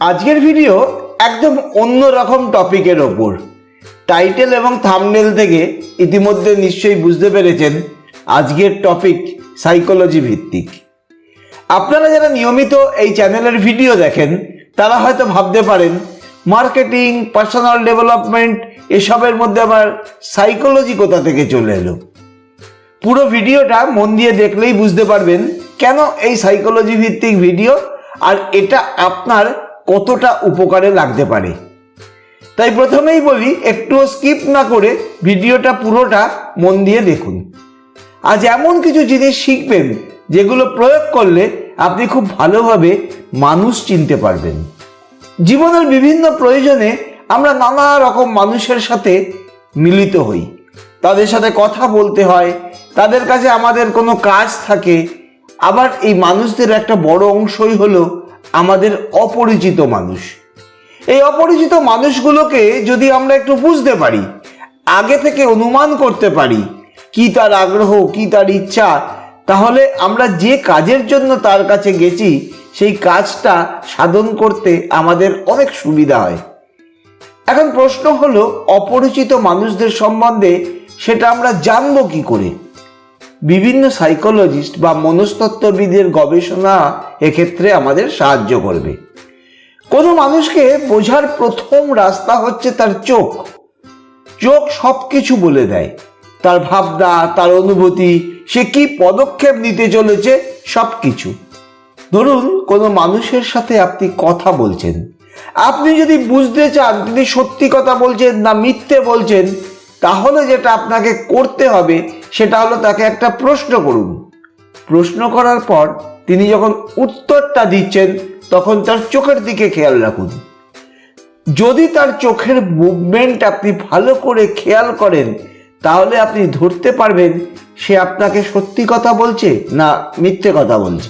আজকের ভিডিও একদম অন্য রকম টপিকের ওপর। টাইটেল এবং থামনেল থেকে ইতিমধ্যে নিশ্চয়ই বুঝতে পেরেছেন আজকের টপিক সাইকোলজি ভিত্তিক। আপনারা যারা নিয়মিত এই চ্যানেলের ভিডিও দেখেন, তারা হয়তো ভাবতে পারেন মার্কেটিং পার্সোনাল ডেভেলপমেন্ট এসবের মধ্যে আবার সাইকোলজি কোথা থেকে চলে এলো? পুরো ভিডিওটা মন দিয়ে দেখলেই বুঝতে পারবেন কেন এই সাইকোলজি ভিত্তিক ভিডিও আর এটা আপনার কতটা উপকারে লাগতে পারে। তাই প্রথমেই বলি একটুও স্কিপ না করে ভিডিওটা পুরোটা মন দিয়ে দেখুন। আজ এমন কিছু জিনিস শিখবেন, যেগুলো প্রয়োগ করলে আপনি খুব ভালোভাবে মানুষ চিনতে পারবেন। জীবনের বিভিন্ন প্রয়োজনে আমরা নানা রকম মানুষের সাথে মিলিত হই। তাদের সাথে কথা বলতে হয়, তাদের কাছে আমাদের কোনো কাজ থাকে। আবার এই মানুষদের একটা বড় অংশই হলো আমাদের অপরিচিত মানুষ। এই অপরিচিত মানুষগুলোকে যদি আমরা একটু বুঝতে পারি, আগে থেকে অনুমান করতে পারি, কি তার আগ্রহ, কি তার ইচ্ছা, তাহলে আমরা যে কাজের জন্য তার কাছে গেছি, সেই কাজটা সাধন করতে আমাদের অনেক সুবিধা হয়। এখন প্রশ্ন হলো, অপরিচিত মানুষদের সম্বন্ধে সেটা আমরা জানব কি করে? বিভিন্ন সাইকোলজিস্ট বা মনস্তত্ত্ববিদের গবেষণা এক্ষেত্রে আমাদের সাহায্য করবে। কোনো মানুষকে বোঝার প্রথম রাস্তা হচ্ছে তার চোখ। চোখ সব কিছু বলে দেয়। তার ভাবনা, তার অনুভূতি, সে কি পদক্ষেপ নিতে চলেছে সব কিছু ধরুন, কোনো মানুষের সাথে আপনি কথা বলছেন। আপনি যদি বুঝতে চান, তিনি সত্যি কথা বলছেন না মিথ্যে বলছেন, তাহলে যেটা আপনাকে করতে হবে সেটা হলো তাকে একটা প্রশ্ন করুন। প্রশ্ন করার পর তিনি যখন উত্তরটা দিচ্ছেন, তখন তার চোখের দিকে খেয়াল রাখুন। যদি তার চোখের মুভমেন্ট আপনি ভালো করে খেয়াল করেন, তাহলে আপনি ধরতে পারবেন সে আপনাকে সত্যি কথা বলছে না মিথ্যে কথা বলছে।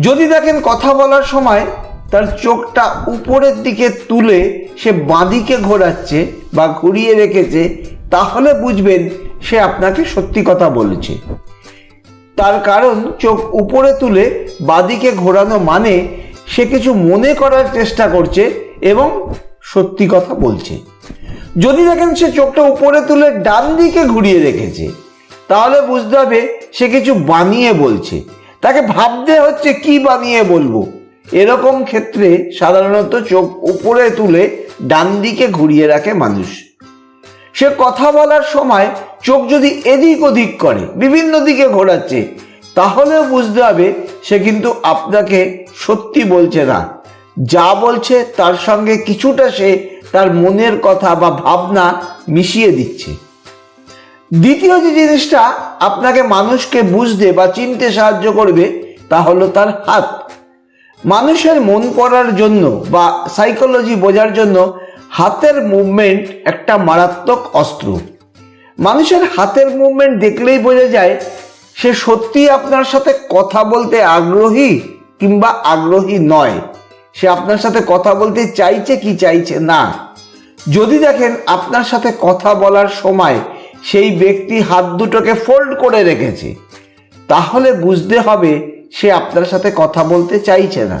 যদি দেখেন কথা বলার সময় তার চোখটা উপরের দিকে তুলে সে বাঁদিকে ঘোরাচ্ছে বা ঘুরিয়ে রেখেছে তাহলে বুঝবেন সে আপনাকে সত্যি কথা বলেছে। তার কারণ চোখ উপরে তুলে বাদিকে ঘোরানো মানে সে কিছু মনে করার চেষ্টা করছে এবং সত্যি কথা বলছে। যদি দেখেন সে চোখটা উপরে তুলে ডান দিকে ঘুরিয়ে রেখেছে, তাহলে বুঝতে হবে সে কিছু বানিয়ে বলছে। তাকে ভাবতে হচ্ছে কি বানিয়ে বলব। এরকম ক্ষেত্রে সাধারণত চোখ উপরে তুলে ডান দিকে ঘুরিয়ে রাখে মানুষ। সে কথা বলার সময় চোখ যদি এদিক ওদিক করে, বিভিন্ন দিকে ঘোরাচ্ছে, তাহলেও বুঝতে হবে সে কিন্তু আপনাকে সত্যি বলছে না। যা বলছে তার সঙ্গে কিছুটা সে তার মনের কথা বা ভাবনা মিশিয়ে দিচ্ছে। দ্বিতীয় যে জিনিসটা আপনাকে মানুষকে বুঝতে বা চিনতে সাহায্য করবে, তা হলো তার হাত। মানুষের মন পড়ার জন্য বা সাইকোলজি বোঝার জন্য হাতের মুভমেন্ট একটা মারাত্মক অস্ত্র। মানুষের হাতের মুভমেন্ট দেখলেই বোঝা যায় সে সত্যি আপনার সাথে কথা বলতে আগ্রহী কিংবা আগ্রহী নয়। সে আপনার সাথে কথা বলতে চাইছে কি চাইছে না। যদি দেখেন আপনার সাথে কথা বলার সময় সেই ব্যক্তি হাত দুটোকে ফোল্ড করে রেখেছে, তাহলে বুঝতে হবে সে আপনার সাথে কথা বলতে চাইছে না।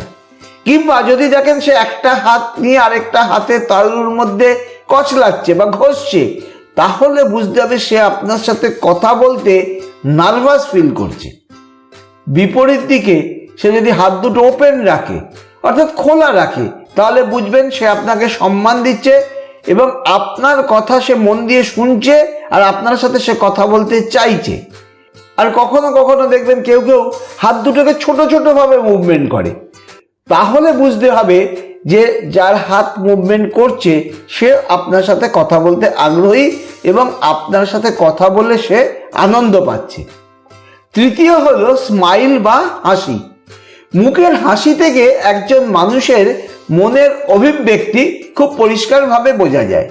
কিংবা যদি দেখেন সে একটা হাত নিয়ে আরেকটা হাতে তালুর মধ্যে কচলাচ্ছে বা ঘষছে, তাহলে বুঝতে হবে সে আপনার সাথে কথা বলতে নার্ভাস ফিল করছে। বিপরীত দিকে সে যদি হাত দুটো ওপেন রাখে, অর্থাৎ খোলা রাখে, তাহলে বুঝবেন সে আপনাকে সম্মান দিচ্ছে এবং আপনার কথা সে মন দিয়ে শুনছে আর আপনার সাথে সে কথা বলতে চাইছে। আর কখনো কখনো দেখবেন কেউ কেউ হাত দুটোকে ছোট ছোট ভাবে মুভমেন্ট করে। তাহলে বুঝতে হবে যে যার হাত মুভমেন্ট করছে, সে আপনার সাথে কথা বলতে আগ্রহী এবং আপনার সাথে কথা বলে সে আনন্দ পাচ্ছে। তৃতীয় হলো স্মাইল বা হাসি। মুখের হাসি থেকে একজন মানুষের মনের অভিব্যক্তি খুব পরিষ্কারভাবে বোঝা যায়।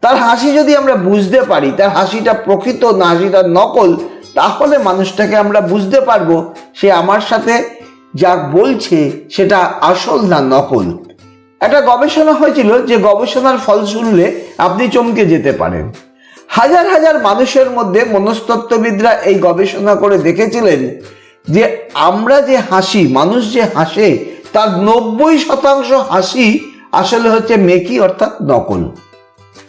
তার হাসি যদি আমরা বুঝতে পারি, তার হাসিটা প্রকৃত না হাসিটা নকল, তাহলে মানুষটাকে আমরা বুঝতে পারব, সে আমার সাথে যা বলছে সেটা আসল না নকল। একটা গবেষণা হয়েছিল যে গবেষণার ফল শুনলে আপনি চমকে যেতে পারেন। হাজার হাজার মানুষের মধ্যে মনস্তত্ত্ববিদরা এই গবেষণা করে দেখেছিলেন যে আমরা যে হাসি, মানুষ যে হাসে, তার নব্বই শতাংশ হাসি আসলে হচ্ছে মেকি অর্থাৎ নকল।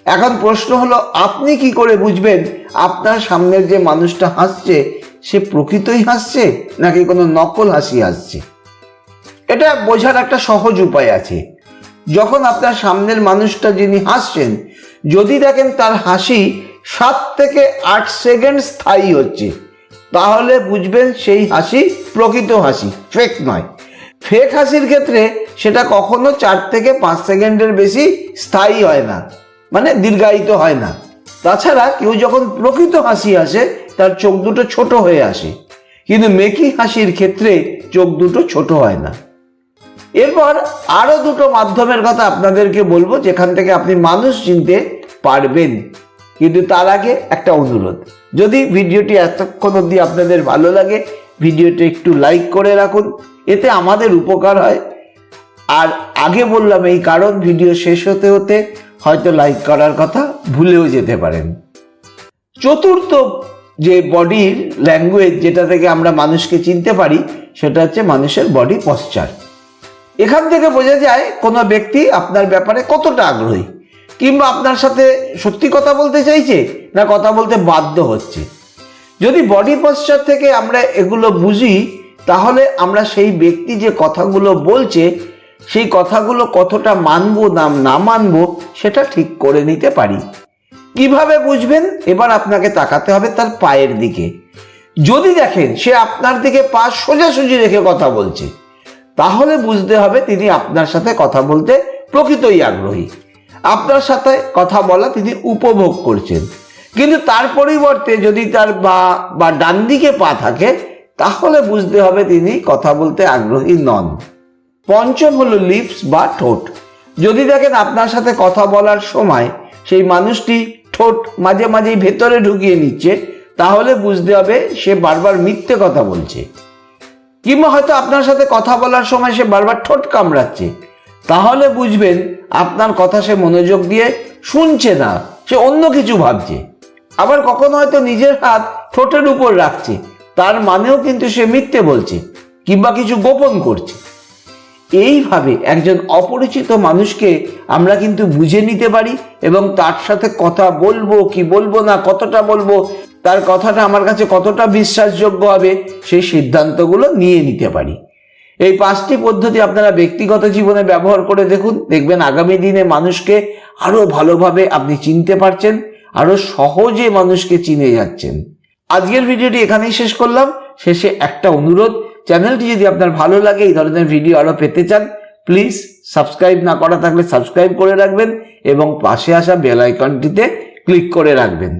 এখন প্রশ্ন হলো, আপনি কি করে বুঝবেন আপনার সামনের যে মানুষটা হাসছে সে প্রকৃতই হাসছে নাকি কোনো নকল হাসি হাসছে? এটা বোঝার একটা সহজ উপায় আছে। যখন আপনার সামনের মানুষটা যিনি হাসছেন, যদি দেখেন তার হাসি সাত থেকে আট সেকেন্ড স্থায়ী হচ্ছে, তাহলে বুঝবেন সেই হাসি প্রকৃত হাসি ফেক নয়। ফেক হাসির ক্ষেত্রে সেটা কখনো চার থেকে পাঁচ সেকেন্ডের বেশি স্থায়ী হয় না মানে দীর্ঘায়িত হয় না। তাছাড়া কেউ যখন প্রকৃত হাসি আসে তার চোখ দুটো ছোট হয়ে আসে। কিন্তু মেকি হাসির ক্ষেত্রে চোখ দুটো ছোট হয় না। এরপর আরও দুটো মাধ্যমের কথা আপনাদেরকে বলব, যেখান থেকে আপনি মানুষ চিনতে পারবেন। কিন্তু তার আগে একটা অনুরোধ, যদি ভিডিওটি এতক্ষণ অবধি আপনাদের ভালো লাগে, ভিডিওটি একটু লাইক করে রাখুন, এতে আমাদের উপকার হয়। আর আগে বললাম, এই কারণ ভিডিও শেষ হতে হতে হয়তো লাইক করার কথা ভুলেও যেতে পারেন। চতুর্থ যে বডির ল্যাঙ্গুয়েজ যেটা থেকে আমরা মানুষকে চিনতে পারি, সেটা হচ্ছে মানুষের বডি পশ্চার এখান থেকে বোঝা যায় কোনো ব্যক্তি আপনার ব্যাপারে কতটা আগ্রহী, কিংবা আপনার সাথে সত্যি কথা বলতে চাইছে, না কথা বলতে বাধ্য হচ্ছে। যদি বডি পশ্চার থেকে আমরা এগুলো বুঝি, তাহলে আমরা সেই ব্যক্তি যে কথাগুলো বলছে, সেই কথাগুলো কতটা মানবো না না মানবো, সেটা ঠিক করে নিতে পারি। কীভাবে বুঝবেন? এবার আপনাকে তাকাতে হবে তার পায়ের দিকে। যদি দেখেন সে আপনার দিকে পা সোজাসুজি রেখে কথা বলছে, তাহলে বুঝতে হবে তিনি আপনার সাথে কথা বলতে প্রকৃতই আগ্রহী। আপনার সাথে কথা বলা তিনি উপভোগ করছেন। কিন্তু তার পরিবর্তে যদি তার বা বা ডান দিকে পা থাকে, তাহলে বুঝতে হবে তিনি কথা বলতে আগ্রহী নন। পঞ্চম হলো লিপস বা ঠোঁট। যদি দেখেন আপনার সাথে কথা বলার সময় সেই মানুষটি ঠোঁট মাঝে মাঝেই ভেতরে ঢুকিয়ে নিচ্ছে, তাহলে বুঝতে হবে সে বারবার মিথ্যে কথা বলছে। কিংবা হয়তো আপনার সাথে কথা বলার সময় সে বারবার ঠোঁট কামড়াচ্ছে। তাহলে বুঝবেন আপনার কথা সে মনোযোগ দিয়ে শুনছে না, সে অন্য কিছু ভাবছে। আবার কখনো হয়তো নিজের হাত ঠোঁটের উপর রাখছে, তার মানেও কিন্তু সে মিথ্যে বলছে, কিংবা কিছু গোপন করছে। এইভাবে একজন অপরিচিত মানুষকে আমরা কিন্তু বুঝে নিতে পারি এবং তার সাথে কথা বলব, কি বলব না, কতটা বলব, তার কথাটা আমার কাছে কতটা বিশ্বাসযোগ্য হবে, সেই সিদ্ধান্তগুলো নিয়ে নিতে পারি। এই পাঁচটি পদ্ধতি আপনারা ব্যক্তিগত জীবনে ব্যবহার করে দেখুন। দেখবেন আগামী দিনে মানুষকে আরও ভালোভাবে আপনি চিনতে পারছেন, আরও সহজে মানুষকে চিনে যাচ্ছেন। আজকের ভিডিওটি এখানেই শেষ করলাম। শেষে একটা অনুরোধ চ্যানেলটি যদি আপনার ভালো লাগে, এই ধরনের ভিডিও আরও পেতে চান প্লিজ সাবস্ক্রাইব না করা থাকলে সাবস্ক্রাইব করে রাখবেন এবং পাশে আসা বেল আইকনটিতে ক্লিক করে রাখবেন।